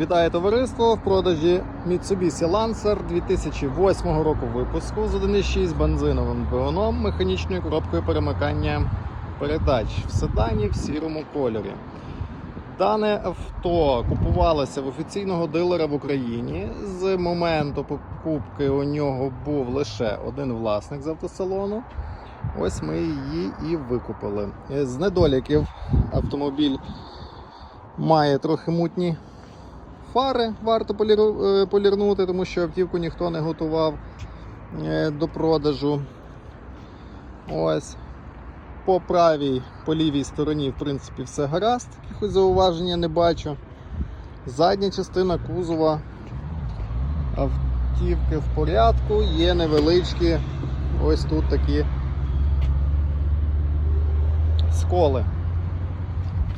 Вітаю товариство! В продажі Mitsubishi Lancer 2008 року випуску з 1.6 бензиновим двигуном механічною коробкою перемикання передач в седані в сірому кольорі. Дане авто купувалося в офіційного дилера в Україні. З моменту покупки у нього був лише один власник з автосалону. Ось ми її і викупили. З недоліків автомобіль має трохи мутні фари, варто е, полірнути, тому що автівку ніхто не готував е, до продажу. Ось. По правій, по лівій стороні, в принципі, все гаразд, якихось зауваження не бачу. Задня частина кузова автівки в порядку, є невеличкі ось тут такі сколи.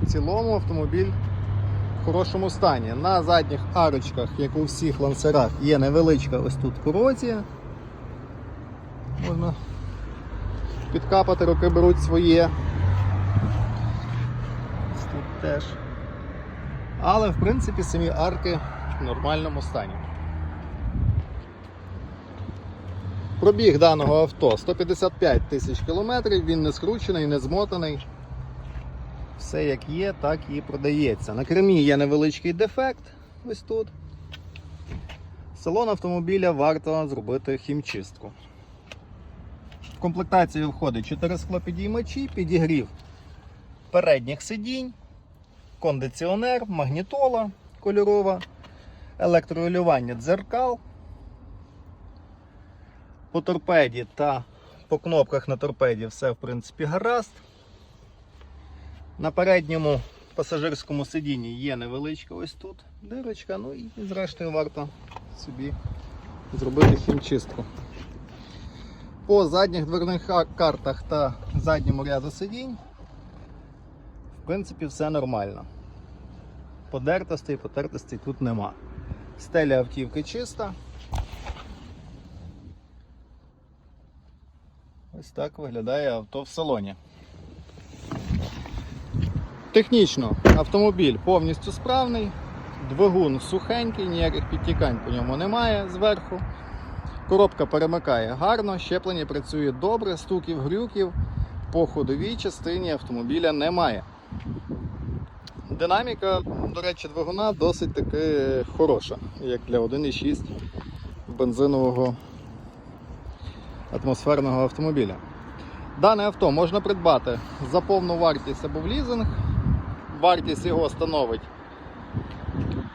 В цілому автомобіль хорошому стані. На задніх арочках, як у всіх лансерах, є невеличка ось тут корозія. Можна підкапати, руки беруть своє. Ось Тут теж. Але в принципі самі арки в нормальному стані. Пробіг даного авто 155 тисяч кілометрів, він не скручений, не змотаний. Все як є, так і продається. На кермі є невеличкий дефект ось тут. Салон автомобіля варто зробити хімчистку. В комплектацію входить 4 склопідіймачі, підігрів передніх сидінь, кондиціонер, магнітола кольорова, електрорегулювання дзеркал. По торпеді та по кнопках на торпеді все в принципі гаразд. На передньому пасажирському сидінні є невеличка ось тут дирочка, ну і зрештою варто собі зробити хімчистку. По задніх дверних картах та задньому ряду сидінь, в принципі, все нормально. Подертостей, потертостей тут нема. Стеля автівки чиста. Ось так виглядає авто в салоні. Технічно автомобіль повністю справний, двигун сухенький, ніяких підтікань по ньому немає зверху. Коробка перемикає гарно, щеплення працює добре, стуків, грюків по ходовій частині автомобіля немає. Динаміка, до речі, двигуна досить таки хороша, як для 1,6 бензинового атмосферного автомобіля. Дане авто можна придбати за повну вартість або в лізинг. Вартість його становить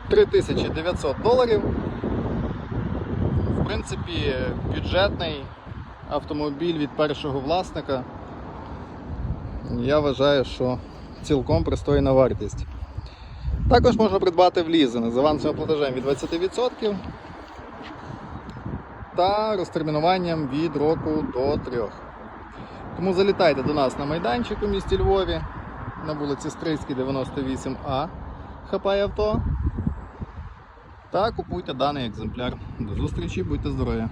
3900 доларів. В принципі, бюджетний автомобіль від першого власника. Я вважаю, що цілком пристойна вартість. Також можна придбати в лізинг з авансовим платежем від 20% та розтермінуванням від року до 3. Тому залітайте до нас на майданчик у місті Львові на вулиці Стрийській, 98А. Хапай авто. Та купуйте даний екземпляр. До зустрічі, будьте здорові!